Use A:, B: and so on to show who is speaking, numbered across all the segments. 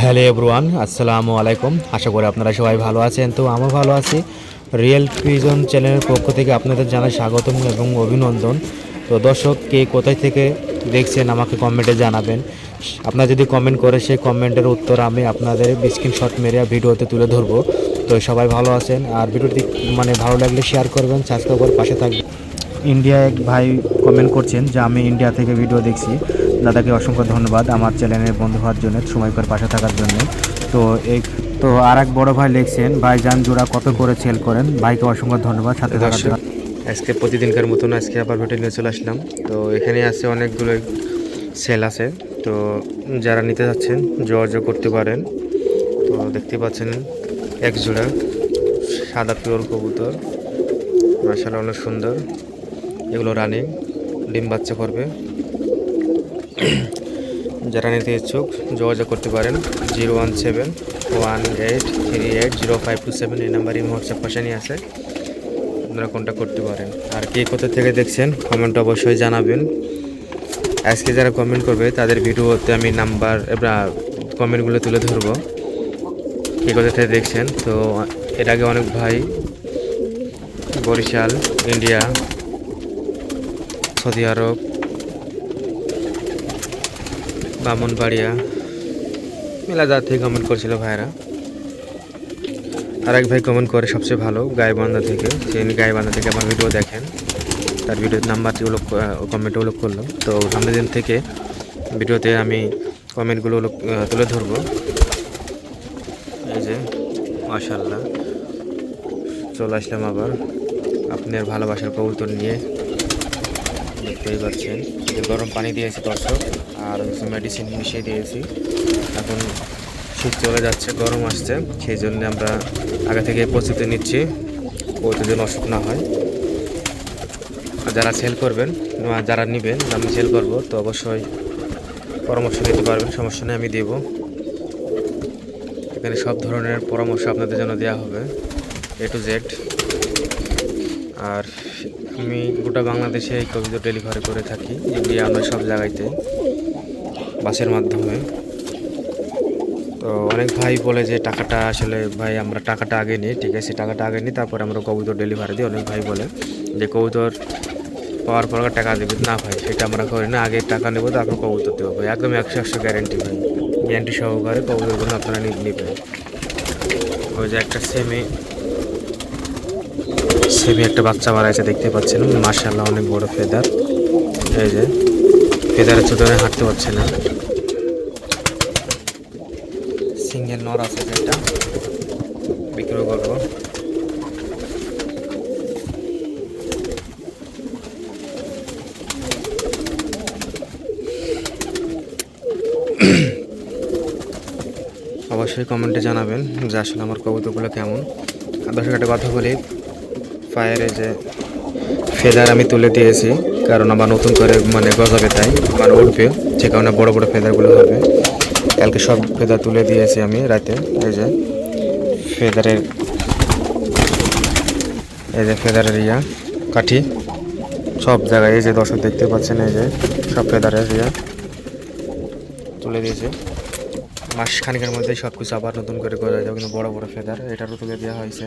A: Hello everyone, আসসালামু আলাইকুম। আশা করি আপনারা সবাই ভালো আছেন। তো আমরা ভালো আছি। রিয়েল পিজন চ্যানেলের পক্ষ থেকে আপনাদের জানাই স্বাগতম এবং অভিনন্দন। তো দর্শক, কে কোথায় থেকে দেখছেন আমাকে কমেন্টে জানাবেন। আপনারা যদি কমেন্ট করে সেই কমেন্টের উত্তর আমি আপনাদের স্ক্রিনশট মেরে ভিডিওতে তুলে ধরবো। তো সবাই ভালো আছেন। আর ভিডিওটি মানে ভালো লাগলে শেয়ার করবেন সাবস্ক্রাইব করে পাশে থাকবেন। ইন্ডিয়া এক ভাই কমেন্ট করছেন যে, আমি ইন্ডিয়া থেকে ভিডিও দেখছি। দাদাকে অসংখ্য ধন্যবাদ আমার চ্যানেলের বন্ধু হওয়ার জন্য, সময় করে পাশে থাকার জন্য। তো এই, তো আর এক বড় ভাই লিখছেন, ভাই যান জোড়া কত করে সেল করেন? ভাইকে অসংখ্য ধন্যবাদ, সাথে থাকার জন্য আজকে প্রতিদিনকার মতন আজকে আবার ভিডিও নিয়ে চলে আসলাম। তো এখানে আছে অনেকগুলো সেল আছে। তো যারা নিতে যাচ্ছেন, যোগাযোগ করতে পারেন। তো দেখতে পাচ্ছেন এক জোড়া সাদা পিওর কবুতর। মার্শাল অনেক সুন্দর। এগুলো রানিং ডিম বাচ্চা করবে। যারা নিতে ইচ্ছুক, যোগাযোগ করতে পারেন zero one seven, one eight three eight zero five two seven, এই নাম্বারে হোয়াটসঅ্যাপ পাশে নিয়ে আছে। আপনারা কন্ট্যাক্ট করতে পারেন। আর কে কোথা থেকে দেখছেন কমেন্ট অবশ্যই জানাবেন। আজকে যারা কমেন্ট করবে, তাদের ভিডিওতে আমি নাম্বার কমেন্টগুলো তুলে ধরবো। কে কোথা থেকে দেখছেন, তো এর আগে অনেক ভাই, বরিশাল, ইন্ডিয়া, সৌদি আরব বামনবাড়িয়া। মেলা থেকে কমেন্ট করছিল ভাইরা আর এক ভাই কমেন্ট করে সবচেয়ে ভালো, গাইবান্ধা থেকে। তিনি গাইবান্ধা থেকে আমার ভিডিও দেখেন, তার ভিডিওর নাম্বারটি উল্লেখ কমেন্ট উল্লেখ করলাম তো সামনের দিন থেকে ভিডিওতে আমি কমেন্টগুলো তুলে ধরবো। এই যে মাশাল্লাহ চলে আসলাম আবার। আপনার ভালোবাসার কবুতর নিয়ে দেখতেই পাচ্ছেন। যে গরম পানি দিয়েছি দর্শক, আর হচ্ছে মেডিসিন মিশিয়ে দিয়েছি। এখন শীত চলে যাচ্ছে, গরম আসছে, সেই জন্য আমরা আগে থেকে প্রস্তুতি নিচ্ছি কবুতর যেন অসুখ না হয়। আর যারা সেল করবেন যারা নেবেন আমি সেল করব, তো অবশ্যই পরামর্শ নিতে পারবেন, সমস্যা নেই, আমি দেব। এখানে সব ধরনের পরামর্শ আপনাদের জন্য দেওয়া হবে এ টু জেড আর আমি গোটা বাংলাদেশে এই কবিতা ডেলিভারি করে থাকি ইন্ডিয়া আমরা সব জায়গাতে বাসের মাধ্যমে। তো অনেক ভাই বলে যে টাকাটা আসলে, ভাই, আমরা টাকাটা আগে নিই, ঠিক আছে, টাকাটা আগে নিই, তারপর আমরা কবুতর ডেলিভারি দিই। অনেক ভাই বলে যে কবুতর পাওয়ার পর টাকা দেবে। না ভাই সেটা আমরা করি না, আগে টাকা নেব, তারপর কবুতর দেবো ভাই। একদম একশো একশো গ্যারেন্টি ভাই। গ্যারেন্টি সহকারে কবুতরগুলো আপনারা নেবেন। ওই যে একটা সেমি সেমি একটা বাচ্চা বাড়াইছে দেখতে পাচ্ছেন। মার্শাল্লাহ অনেক বড় ফেদার। এই যে, ফেদারের চোদনে হাঁটতে পারছে না। সিঙ্গেল নর আছে যেটা বিক্রি করব। অবশ্যই কমেন্টে জানাবেন যে আসলে আমার কবুতরগুলো কেমন। দর্শক, একটা কথা বলি ফায়ারে যে ফেদার আমি তুলে দিয়েছি, কারণ আমার নতুন করে মানে গজাবে তাই আমার উঠবে, যে কারণে বড় বড় ফেদারগুলো হবে। কালকে সব ফেদার তুলে দিয়েছি আমি রাতে, এই যে ফেদারের এই যে ফেদারের ইয়া, কাঠি, সব জায়গায়, এই যে দর্শক দেখতে পাচ্ছেন, এই যে সব ফেদারের ইয়া তুলে দিয়েছে। মাস খানিকের মধ্যেই সব কিছু আবার নতুন করে করা যাবে, কিন্তু বড় বড় ফেদার এটারও তুলে দেওয়া হয়েছে।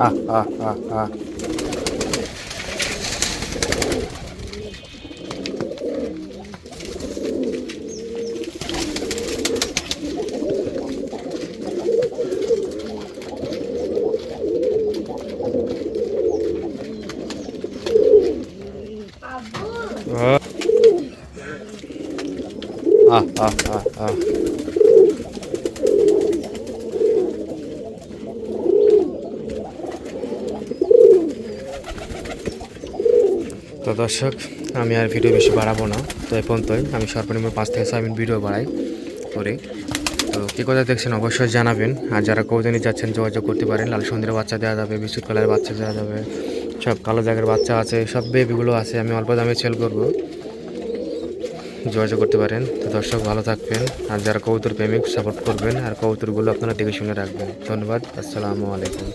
A: あああああああああ。তো দর্শক, আমি আর ভিডিও বেশি বাড়াবো না। তো এই পর্যন্তই। আমি সর্বনিম্ন পাঁচ থেকে ছয় মিনিট ভিডিও বাড়াই করে। তো কী কথা দেখছেন অবশ্যই জানাবেন। আর যারা কৌজনি যাচ্ছেন, যোগাযোগ করতে পারেন। লাল সন্ধ্যের বাচ্চা দেওয়া যাবে, বিস্কুট কালারের বাচ্চা দেওয়া যাবে, সব কালো জাগের বাচ্চা আছে, সব বেবিগুলো আছে। আমি অল্প দামে সেল করব। যোগাযোগ করতে পারেন। তো দর্শক, ভালো থাকবেন। আর যারা কৌতুর প্রেমিক সাপোর্ট করবেন। আর কৌতুরগুলো আপনারা দেখে শুনে রাখবেন। ধন্যবাদ। আসসালামু আলাইকুম।